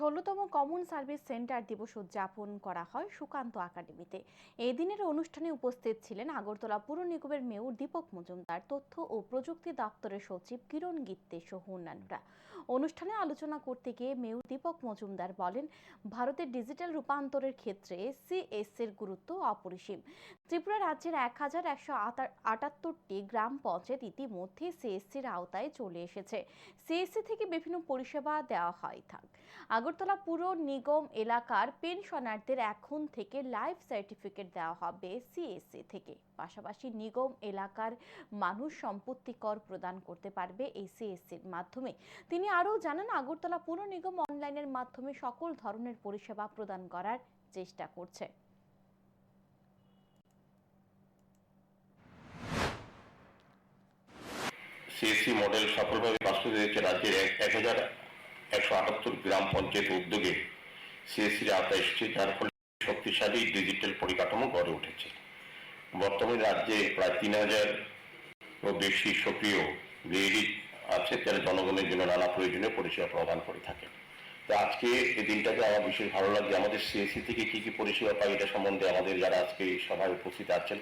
ষোলোতম common service centre দিবস উদযাপন করা হয় সুকান্ত একাডেমিতে। এই দিনের অনুষ্ঠানে উপস্থিত ছিলেন আগরতলা পুর নিগমের মেয়র দীপক মজুমদার, তথ্য ও প্রযুক্তি দপ্তরের সচিব কিরণ গিত্তে সহ অন্যান্যরা। অনুষ্ঠানে আলোচনা করতে গিয়ে মেয়র দীপক মজুমদার বলেন, ভারতের ডিজিটাল রূপান্তরের ক্ষেত্রে সিএস এর গুরুত্ব অপরিসীম। ত্রিপুরা রাজ্যের এক হাজার একশো আটাত্তরটি গ্রাম পঞ্চায়েত ইতিমধ্যে সিএসসির আওতায় চলে এসেছে। সিএসসি থেকে বিভিন্ন পরিষেবা দেওয়া হয়, থাক। আগরতলা পুর নিগম এলাকার পেনশনারদের এখন থেকে লাইফ সার্টিফিকেট দেওয়া হবে সিএসসি থেকে। পাশাপাশি নিগম এলাকার মানুষ সম্পত্তি কর প্রদান করতে পারবে এই সিএসসির মাধ্যমে। তিনি আরও জানান, আগরতলা পুর নিগম অনলাইনের মাধ্যমে সকল ধরনের পরিষেবা প্রদান করার চেষ্টা করছে। সিএসসি মডেল সফলভাবে বাস্তবায়িত রাজ্যের এক হাজার একশো আটাত্তর গ্রাম পঞ্চায়েত উদ্যোগে সিএসসির আওতায় এসেছে, যার ফলে শক্তিশালী ডিজিটাল পরিকাঠামো গড়ে উঠেছে। বর্তমানে রাজ্যে প্রায় তিন হাজার বেশি সক্রিয় বিএডি আছে, যারা জনগণের জন্য নানা প্রয়োজনীয় পরিষেবা প্রদান করে থাকে। তো আজকে এই দিনটাকে আমার বিশেষ ভালো লাগে আমাদের সিএসসি থেকে কি কি পরিষেবা পাই এটা সম্বন্ধে আমাদের যারা আজকে সভায় উপস্থিত আছেন